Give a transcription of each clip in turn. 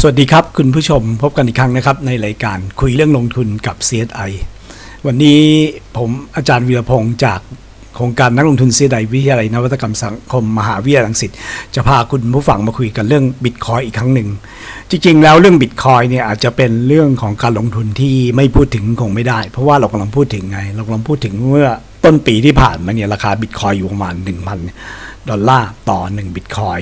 สวัสดีครับ คุณผู้ชมพบกันอีกครั้งนะครับ ในรายการคุยเรื่องลงทุนกับ CSI วันนี้ผมอาจารย์วีรพงศ์จากโครงการนักลงทุน CSI วิทยาลัยนวัตกรรมสังคมมหาวิทยาลัยรังสิตจะพาคุณผู้ฟังมาคุยกันเรื่องบิตคอยอีกครั้งหนึ่ง จริงๆ แล้วเรื่องบิตคอยเนี่ยอาจจะเป็นเรื่องของการลงทุนที่ไม่พูดถึงคงไม่ได้ เพราะว่าเรากำลังพูดถึงไง เรากำลังพูดถึงเมื่อต้นปีที่ผ่านมาเนี่ยราคาบิตคอยอยู่ประมาณ1,000ดอลลาร์ต่อ1บิตคอย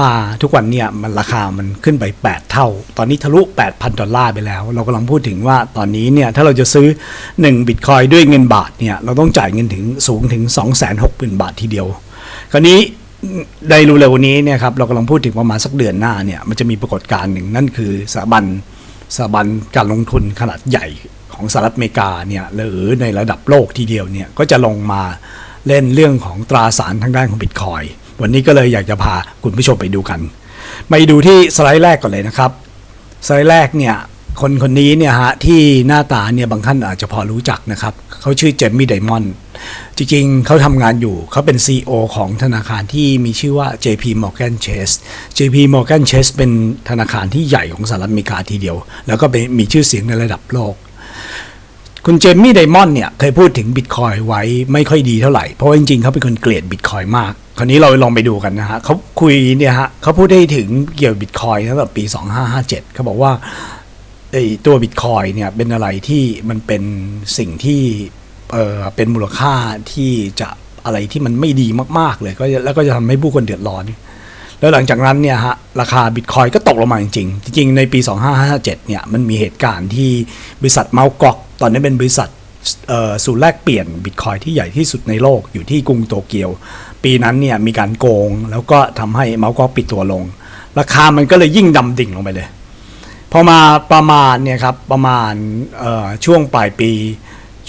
มาทุกวันเนี่ยมันราคามันขึ้นไป 8 เท่า ตอนนี้ทะลุ 8,000 ดอลลาร์ไปแล้ว เรากำลังพูดถึงว่าตอนนี้เนี่ยถ้าเราจะซื้อ 1 บิตคอยด้วยเงินบาทเนี่ยเราต้องจ่ายเงินถึงสูงถึง 260,000 บาททีเดียว คราวนี้ในเร็วๆนี้เนี่ยครับเรากำลังพูดถึงประมาณสักเดือนหน้าเนี่ยมันจะมีปรากฏการณ์หนึ่งนั่นคือสถาบันสถาบันการลงทุนขนาดใหญ่ของสหรัฐอเมริกาเนี่ยหรือในระดับโลกทีเดียวเนี่ยก็จะลงมาเล่นเรื่องของตราสารทางด้านของบิตคอย วันนี้ก็เลยอยากจะพาคุณผู้ชมไปดูกันมาดูที่สไลด์แรกก่อนเลยนะครับ สไลด์แรกเนี่ยคนคนนี้เนี่ยฮะที่หน้าตาเนี่ยบางท่านอาจจะพอรู้จักนะครับเขาชื่อเจมมี่ไดมอนด์จริงๆเขาทำงานอยู่เขาเป็น CEO ของธนาคารที่มีชื่อว่า JP Morgan Chase JP Morgan Chase เป็นธนาคารที่ใหญ่ของสหรัฐอเมริกาทีเดียว แล้วก็มีชื่อเสียงในระดับโลก คุณเจมมี่ไดมอนด์เนี่ยเคยพูดถึงบิตคอยไว้ไม่ค่อยดีเท่าไหร่ เพราะว่าจริงๆเขาเป็นคนเกลียดบิตคอยมาก คราวนี้เราลองไปดูกันนะฮะเขาคุยเนี่ยฮะเขาพูดได้ถึงเกี่ยวกับบิตคอยตั้งแต่ปี 2557เขาบอกว่าไอตัวบิตคอยเนี่ยเป็นอะไรที่มันเป็นสิ่งที่เออเป็นมูลค่าที่จะอะไรที่มันไม่ดีมาก ๆ เลยก็แล้วก็จะทำให้ผู้คนเดือดร้อน แล้วหลังจากนั้นเนี่ยฮะราคาบิตคอยก็ตกลงมาจริงๆ จริง ๆ ในปี 2557เนี่ยมันมีเหตุการณ์ที่บริษัทเมาส์กอก ตอนนี้เป็นบริษัทศูนย์แลกเปลี่ยนบิตคอยที่ใหญ่ที่สุดในโลกอยู่ที่กรุงโตเกียว ปีนั้นเนี่ยมีการโกง แล้วก็ทำให้เมาส์กอกปิดตัวลง ราคามันก็เลยยิ่งดำดิ่งลงไปเลย พอมาประมาณเนี่ยครับประมาณช่วงปลายปี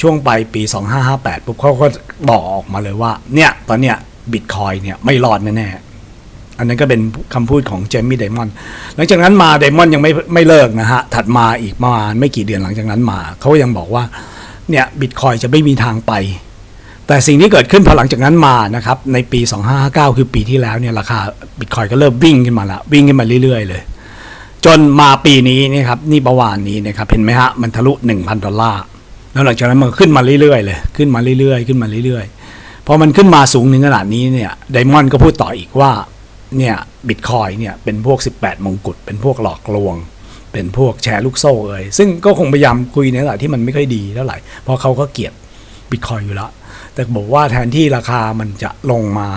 ช่วงปลายปี 2558ปุ๊บเขาก็บอกออกมาเลยว่า เนี่ย ตอนเนี้ยบิตคอยเนี่ยไม่รอดแน่ๆอันนั้นก็เป็นคำพูดของเจมี่ไดมอนหลังจากนั้นมาไดมอนยังไม่ไม่เลิกนะฮะ ถัดมาอีกประมาณไม่กี่เดือนหลังจากนั้นมา เขายังบอกว่า เนี่ยบิตคอยจะไม่มีทางไป แต่สิ่งที่เกิดขึ้นพอหลังจากนั้นมานะครับในปี 2559 คือปีที่แล้วเนี่ยราคาบิตคอยก็เริ่มวิ่งขึ้นมาละวิ่งขึ้นมาเรื่อยๆเลย จนมาปีนี้นี่ครับนี่ประวานนี้นะครับเห็นไหมฮะมันทะลุ 1,000 ดอลลาร์แล้วหลังจากนั้นมันขึ้นมาเรื่อยๆเลยขึ้นมาเรื่อยๆ ขึ้นมาเรื่อยๆพอมันขึ้นมาสูงถึงขนาดนี้เนี่ยไดมอนด์ก็พูดต่ออีกว่าเนี่ยบิตคอยเนี่ยเป็นพวก 18 มงกุฎเป็นพวกหลอกลวง เป็นพวกแชร์ลูกโซ่เอ่ยซึ่งก็คงพยายามคุยในหลายที่มันไม่ค่อยดีเท่าไหร่เพราะเขาก็เกลียดบิตคอยอยู่แล้ว แต่บอกว่าแทนที่ราคามันจะลงมา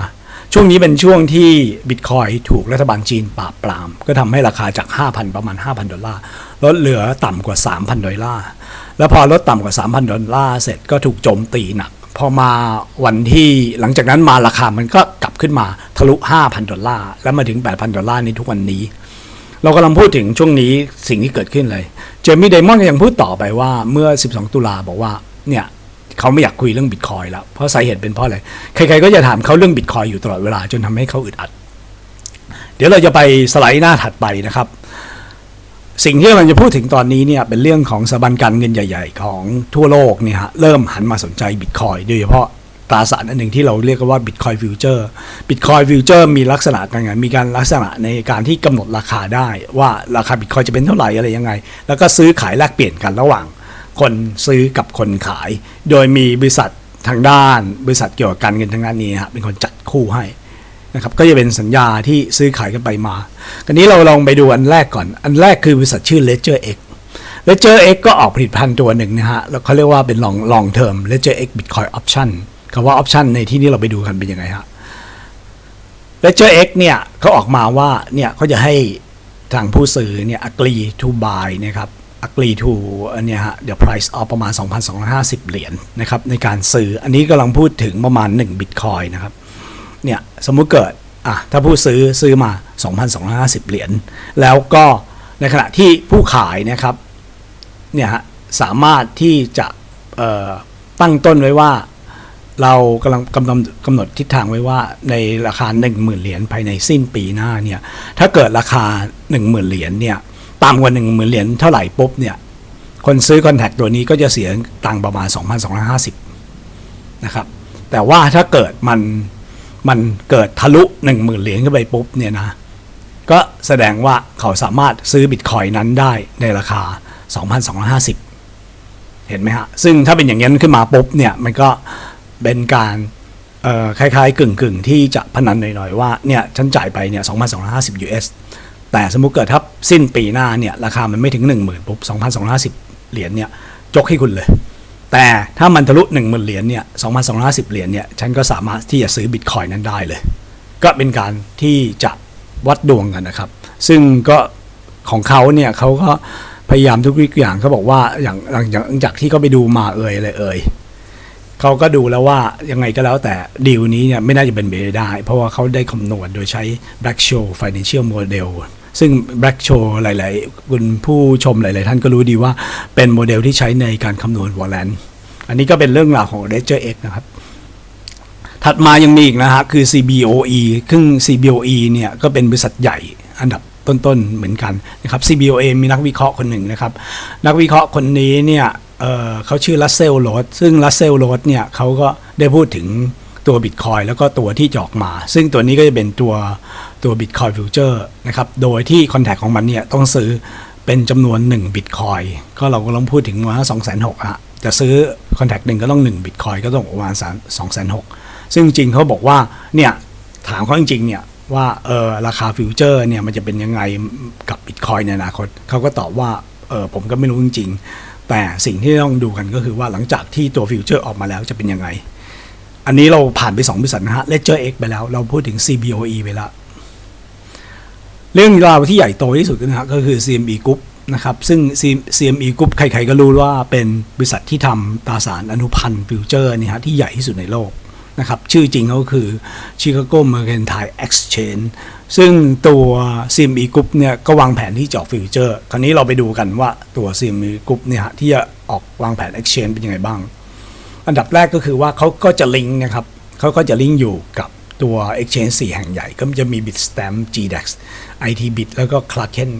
ช่วงนี้เป็นช่วงที่บิตคอยถูกรัฐบาลจีนปราบปราม ก็ทำให้ราคาจาก 5,000 ประมาณ 5,000 ดอลลาร์ลดเหลือต่ำกว่า 3,000 ดอลลาร์ แล้วพอลดต่ำกว่า 3,000 ดอลลาร์เสร็จก็ถูกโจมตีหนัก พอมาวันที่หลังจากนั้นมาราคามันก็กลับขึ้นมาทะลุ 5,000 ดอลลาร์ แล้วมาถึง 8,000 ดอลลาร์ในทุกวันนี้เรากำลังพูดถึงช่วงนี้สิ่งที่เกิดขึ้นเลย เจมี่ไดมอนด์ก็ยังพูดต่อไปว่าเมื่อ 12 ตุลาบอกว่าเนี่ย เขาไม่อยากคุยเรื่องบิตคอยแล้ว เพราะสาเหตุเป็นเพราะอะไร ใครๆก็จะถามเขาเรื่องบิตคอยอยู่ตลอดเวลาจนทำให้เขาอึดอัด เดี๋ยวเราจะไปสไลด์หน้าถัดไปนะครับ สิ่งที่เราจะพูดถึงตอนนี้เนี่ยเป็นเรื่องของสถาบันการเงินใหญ่ ๆ ของทั่วโลกเนี่ยฮะเริ่มหันมาสนใจบิตคอยโดยเฉพาะตราสารอันหนึ่งที่เราเรียกว่าบิตคอยฟิวเจอร์บิตคอยฟิวเจอร์มีลักษณะการไงมีการลักษณะในการที่กำหนดราคาได้ ว่าราคาบิตคอยจะเป็นเท่าไหร่อะไรยังไง แล้วก็ซื้อขายแลกเปลี่ยนกันระหว่าง คนซื้อกับคนขาย โดยมีบริษัททางด้าน บริษัทเกี่ยวกับการเงินทางด้านนี้ฮะเป็นคนจัดคู่ให้นะครับก็จะเป็นสัญญาที่ซื้อขายกันไปมากันนี้เราลองไปดูอันแรกก่อน อันแรกคือบริษัทชื่อ Ledger X Ledger X ก็ออกผลิตภัณฑ์ตัวหนึ่งนะฮะแล้วเขาเรียกว่าเป็น long long term Ledger X Bitcoin Option คำว่า option ในที่นี้เราไปดูกันเป็นยังไงฮะ Ledger X เนี่ยเขาออกมาว่าเนี่ยเขาจะให้ทางผู้ซื้อเนี่ย agree to buy นะครับ agree to อันเนี้ยฮะ the price of ประมาณ 2,250 เหรียญนะครับในการซื้อ อันนี้กำลังพูดถึงประมาณ 1 Bitcoin นะครับ เนี่ยสมมุติเกิด อะ ถ้าผู้ซื้อซื้อมา 2,250 เหรียญ แล้วก็ในขณะที่ผู้ขายนะครับ เนี่ยฮะ สามารถที่จะตั้งต้นไว้ว่า เรากำลังกำหนดกำหนดทิศทางไว้ว่าในราคา 1 0,000 เหรียญภายในสิ้นปีหน้าเนี่ย ถ้าเกิดราคา 1 0,000 เหรียญเนี่ย ต่ำกว่า1 0,000เหรียญเท่าไหร่ปุ๊บเนี่ย คนซื้อคอนแทคตัวนี้ก็จะเสียตังค์ประมาณ 2,250 นะครับ แต่ว่าถ้าเกิดมันมันเกิดทะลุ1 0,000เหรียญขึ้นไปปุ๊บเนี่ยนะ ก็แสดงว่าเขาสามารถซื้อบิตคอยนั้นได้ในราคา 2,250 เห็นไหมฮะ ซึ่งถ้าเป็นอย่างนั้นขึ้นมาปุ๊บเนี่ย มันก็เป็นการคล้ายๆ กึ่งๆ ที่จะพนันหน่อยๆ ว่าเนี่ยฉันจ่ายไปเนี่ย2,250 US แต่สมมุติเกิดถ้าสิ้นปีหน้าเนี่ยราคามันไม่ถึง 10,000ปุ๊บ2,250 เหรียญเนี่ยจกให้คุณเลย แต่ถ้ามันทะลุ 10,000 เหรียญเนี่ย2,250 เหรียญเนี่ยฉันก็สามารถที่จะซื้อบิตคอยนั้นได้เลย ก็เป็นการที่จะวัดดวงกันนะครับ ซึ่งก็ของเขาเนี่ยเขาก็พยายามทุกวิอย่างเขาบอกว่าอย่างหลังจากที่เขาไปดูมาเอ่ยอะไรเอ่ย เขาก็ดูแล้วว่ายังไงก็แล้วแต่ดีลนี้เนี่ยไม่น่าจะเป็นไปได้ เพราะว่าเขาได้คำนวณโดยใช้ Black Show Financial Model ซึ่ง Black Show หลาย ๆ คุณผู้ชมหลาย ๆ ท่านก็รู้ดีว่าเป็นโมเดลที่ใช้ในการคำนวณวอลเลนอันนี้ก็เป็นเรื่องราวของ Ledger X นะครับ ถัดมายังมีอีกนะฮะคือ CBOE ซึ่ง CBOE เนี่ยก็เป็นบริษัทใหญ่อันดับต้น ๆ เหมือนกันนะครับ CBOE มีนักวิเคราะห์คนหนึ่งนะครับ นักวิเคราะห์คนนี้เนี่ย เขาชื่อลัสเซลโรดซึ่งลัสเซลโรดเนี่ยเขาก็ได้พูดถึงตัวบิตคอยแล้วก็ตัวที่จะออกมา ซึ่งตัวนี้ก็จะเป็นตัวตัว Bitcoin Future นะครับ โดยที่คอนแทคของมันเนี่ยต้องซื้อเป็นจำนวน1บิตคอยก็เราก็ลองพูดถึงว่า2 6 0 0 0อะจะซื้อคอนแทคหนึ่งก็ต้อง1บิตคอยก็ต้องประมาณ2 6 0 0 0ซึ่งจริงเขาบอกว่าเนี่ยถามเขาจริงๆเนี่ยว่าเออราคาฟิวเจอร์เนี่ยมันจะเป็นยังไงกับบิตคอยในอนาคตเขาก็ตอบว่าเออผมก็ไม่รู้จริงๆ แต่สิ่งที่ต้องดูกันก็คือว่าหลังจากที่ตัวฟิวเจอร์ออกมาแล้วจะเป็นยังไง อันนี้เราผ่านไป2บริษัทนะฮะ Ledger X ไปแล้ว เราพูดถึง CBOE ไปแล้ว เรื่องราวที่ใหญ่โตที่สุดนะฮะก็คือ CME Group นะครับ ซึ่ง CME Group ใครๆก็รู้ว่าเป็นบริษัทที่ทำตราสารอนุพันธ์ฟิวเจอร์นี่ฮะที่ใหญ่ที่สุดในโลก นะครับชื่อจริงเขาคือ Chicago Mercantile Exchange ซึ่งตัว CME Group เนี่ยก็วางแผนที่จะออกฟิวเจอร์ คราวนี้เราไปดูกันว่าตัว CME Group เนี่ยที่จะออกวางแผน Exchange เป็นยังไงบ้าง อันดับแรกก็คือว่าเขาก็จะลิงก์นะครับเขาก็จะลิงก์อยู่กับตัว Exchange 4 แห่งใหญ่ ก็จะมี Bitstamp GDAX ITBit แล้วก็ Kraken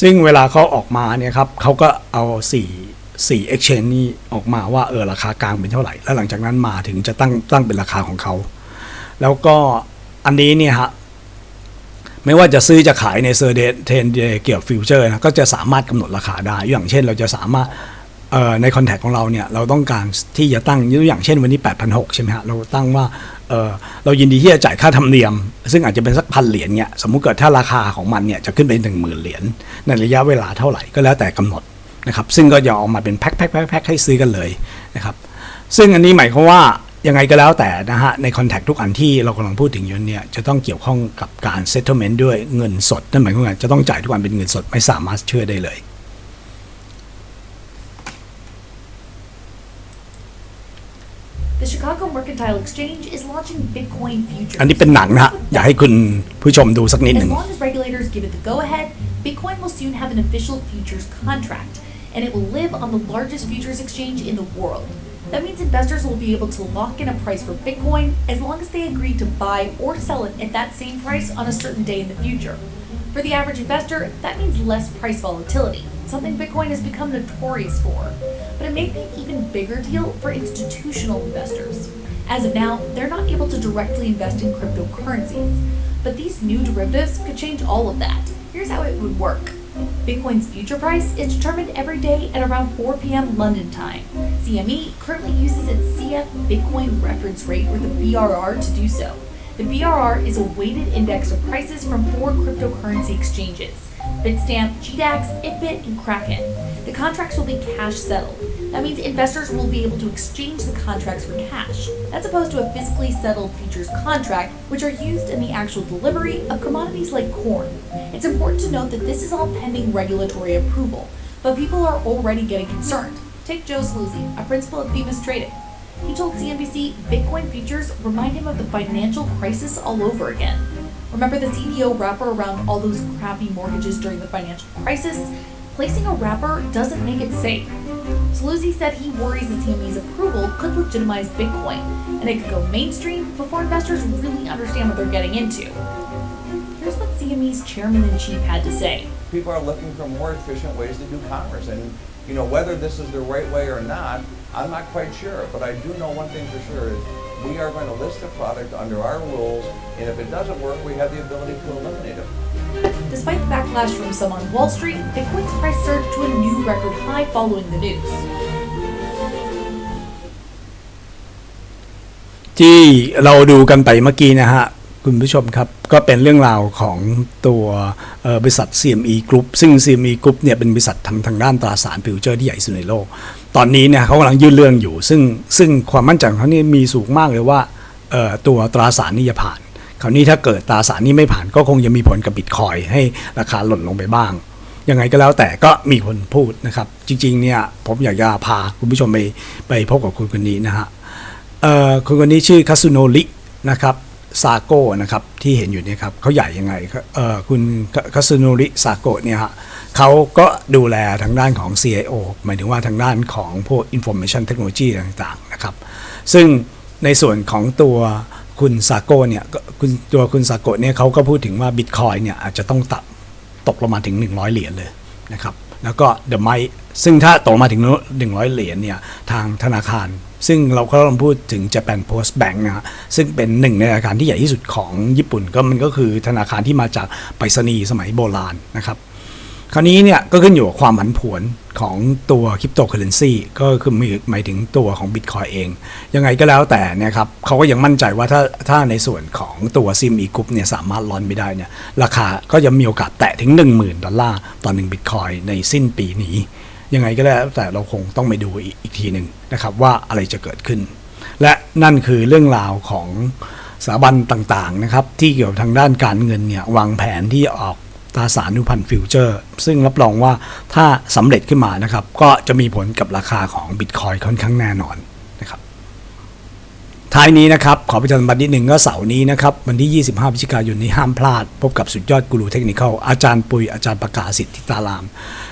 ซึ่งเวลาเขาออกมาเนี่ยครับเขาก็เอา 4 4 Exchange นี้ออกมาว่าเออราคากลางเป็นเท่าไหร่ แล้วหลังจากนั้นมาถึงจะตั้งตั้งเป็นราคาของเขา แล้วก็อันนี้เนี่ยฮะไม่ว่าจะซื้อจะขายในเซอร์เดเทนเกี่ยวกฟิวเจอร์นะก็จะสามารถกำหนดราคาได้ อย่างเช่นเราจะสามารถเอ่อในคอนแทคของเราเนี่ยเราต้องการที่จะตั้งยกอย่างเช่นวันนี้ 8,600 ใช่ไหมฮะเราตั้งว่าเออเรายินดีที่จะจ่ายค่าธรรมเนียม ซึ่งอาจจะเป็นสักพันเหรียญเนี่ยสมมุติเกิดถ้าราคาของมันเนี่ยจะขึ้นไป1 0,000เหรียญในระยะเวลาเท่าไหร่ก็แล้วแต่กำหนด นะครับซึ่งก็จะออกมาเป็นแพ็คแพ็คแพ็คแพ็คให้ซื้อกันเลยนะครับซึ่งอันนี้หมายความว่ายังไงก็แล้วแต่นะฮะในคอนแทคทุกอันที่เรากำลังพูดถึงอยู่เนี่ยจะต้องเกี่ยวข้องกับการเซ t ต e เมนต์ด้วยเงินสดนั่นหมายความว่าจะต้องจ่ายทุกวันเป็นเงินสดไม่สามารถเชื่อได้เลย The Chicago Mercantile Exchange is launching Bitcoin futures. อันนี้เป็นหนังนะฮะอยากให้คุณผู้ชมดูสักนิดห As นึ่ง long as regulators give it the go-ahead, Bitcoin will soon have an official futures contract, and it will live on the largest futures exchange in the world. That means investors will be able to lock in a price for Bitcoin as long as they agree to buy or sell it at that same price on a certain day in the future. For the average investor, that means less price volatility, something Bitcoin has become notorious for. But it may be an even bigger deal for institutional investors. As of now, they're not able to directly invest in cryptocurrencies. But these new derivatives could change all of that. Here's how it would work. Bitcoin's future price is determined every day at around 4 p.m. London time. CME currently uses its CF Bitcoin reference rate, or the BRR, to do so. The BRR is a weighted index of prices from four cryptocurrency exchanges Bitstamp, GDAX, ItBit, and Kraken. The contracts will be cash settled. That means investors will be able to exchange the contracts for cash, as opposed to a physically settled futures contract, which are used in the actual delivery of commodities like corn. It's important to note that this is all pending regulatory approval, but people are already getting concerned. Take Joe Sluzzi, a principal at Themis Trading. He told CNBC Bitcoin futures remind him of the financial crisis all over again. Remember the CDO wrapper around all those crappy mortgages during the financial crisis? Placing a wrapper doesn't make it safe. Saluzzi said he worries the CME's approval could legitimize Bitcoin, and it could go mainstream before investors really understand what they're getting into. Here's what CME's chairman in chief had to say. people are looking for more efficient ways to do commerce. And, you know, whether this is the right way or not, I'm not quite sure. But I do know one thing for sure is we are going to list the product under our rules, and if it doesn't work, we have the ability to eliminate it. Despite the backlash from some on Wall Street, Bitcoin's price surged to a new record high following the news. ที่เราดูกันไปเมื่อกี้นะฮะ คุณผู้ชมครับ ก็เป็นเรื่องราวของตัวบริษัท CME Group ซึ่ง CME Group เนี่ยเป็นบริษัททำทางด้านตราสารฟิวเจอร์ที่ใหญ่สุดในโลก ตอนนี้เนี่ยเขากำลังยื่นเรื่องอยู่ ซึ่งซึ่งความมั่นใจของเขานี่มีสูงมากเลยว่าตัวตราสารนี่จะผ่าน คราวนี้ถ้าเกิดตราสารนี้ไม่ผ่านก็คงจะมีผลกับบิตคอยให้ราคาหล่นลงไปบ้าง ยังไงก็แล้วแต่ก็มีคนพูดนะครับ จริงๆเนี่ยผมอยากจะพาคุณผู้ชมไปไปพบกับคุณคนนี้นะฮะเอ่อคนคนนี้ชื่อคาสุโนรินะครับซาโกนะครับที่เห็นอยู่เนี่ยครับเขาใหญ่ยังไงเอ่อคุณคาสุโนริซาโกเนี่ยฮะเขาก็ดูแลทางด้านของ CIO หมายถึงว่าทางด้านของพวก Information Technology ต่างๆนะครับ ซึ่งในส่วนของตัว คุณซาโกเนี่ยคุณตัวคุณซาโกเนี่ยเขาก็พูดถึงว่า Bitcoin เนี่ยอาจจะต้องตัดตกลงมาถึง 100 เหรียญเลยนะครับแล้วก็เดอะไมซึ่งถ้าตกมาถึง 100 เหรียญเนี่ยทางธนาคาร ซึ่งเราก็ต้องพูดถึง Japan Post Bank นะฮะซึ่งเป็นหนึ่งในธนาคารที่ใหญ่ที่สุดของญี่ปุ่นก็มันก็คือธนาคารที่มาจากไปรษณีย์สมัยโบราณนะครับ คราวนี้เนี่ยก็ขึ้นอยู่กับความผันผวนของตัวคริปโตเคอเรนซีก็คือหมายถึงตัวของ Bitcoin เอง ยังไงก็แล้วแต่เนะครับเขาก็ยังมั่นใจว่าถ้าถ้าในส่วนของตัวซิมอีกรุ๊ปเนี่ยสามารถลอนไปได้เนี่ยราคาก็จะมีโอกาสแตะถึง 10,000 ดอลลาร์ต่อ1บิตคอยในสิ้นปีนี้ ยังไงก็แล้วแต่เราคงต้องไปดูอีกอีกทีหนึ่งนะครับว่าอะไรจะเกิดขึ้น และนั่นคือเรื่องราวของสถาบันต่างๆนะครับที่เกี่ยวกับทางด้านการเงินเนี่ยวางแผนที่ออก ตราสารอนุพันธ์ฟิวเจอร์ ซึ่งรับรองว่าถ้าสำเร็จขึ้นมานะครับ ก็จะมีผลกับราคาของบิตคอยค่อนข้างแน่นอน ท้ายนี้นะครับ ขอประชาสัมพันธ์นิดหนึ่งก็เสาร์นี้นะครับ วันที่ 25พฤศจิกายนนี้ห้ามพลาด พบกับสุดยอดกูรูเทคนิคอาจารย์ปุยอาจารย์ประกาศสิทธิตาราม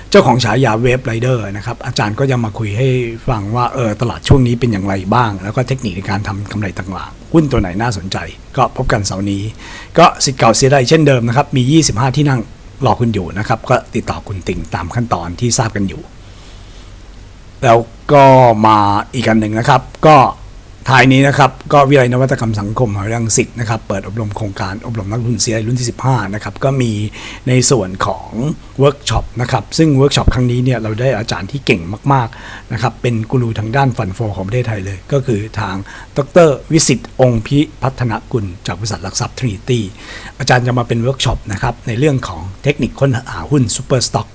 เจ้าของฉายาเวฟไรเดอร์นะครับ อาจารย์ก็จะมาคุยให้ฟังว่าเออตลาดช่วงนี้เป็นอย่างไรบ้าง แล้วก็เทคนิคในการทำกำไรต่างๆหุ้นตัวไหนน่าสนใจ ก็พบกันเสาร์นี้ ก็สิทธิ์เก่าเสียดายเช่นเดิมนะครับมี 25 ที่นั่งรอคุณอยู่นะครับก็ติดต่อคุณติ่งตามขั้นตอนที่ทราบกันอยู่ แล้วก็มาอีกอันหนึ่งนะครับ ก็ ท้ายนี้นะครับก็วิทยาลัยนวัตกรรมสังคมมหาวิทยาลัยรังสิตนะครับเปิดอบรมโครงการอบรมนักทุนเสียรุ่นที่ 15 นะครับก็มีในส่วนของเวิร์กช็อปนะครับซึ่งเวิร์กช็อปครั้งนี้เนี่ยเราได้อาจารย์ที่เก่งมากๆนะครับเป็นกูรูทางด้านฟันโฟของประเทศไทยเลย ก็คือทางดรวิสิตองค์พิพัฒนกุล จากบริษัทหลักทรัพย์ทรินิตี้อาจารย์จะมาเป็นเวิร์กช็อปนะครับในเรื่องของเทคนิคค้นหาหุ้นซูเปอร์สต็อก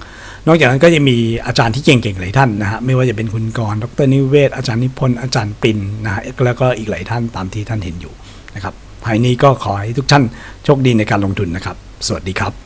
นอกจากนั้นก็จะมีอาจารย์ที่เก่งๆหลายท่านนะฮะไม่ว่าจะเป็นคุณกรดรนิเวศ อาจารย์นิพนธ์อาจารย์ปินนะฮะแล้วก็อีกหลายท่านตามที่ท่านเห็นอยู่นะครับภายนี้ก็ขอให้ทุกท่านโชคดีในการลงทุนนะครับ สวัสดีครับ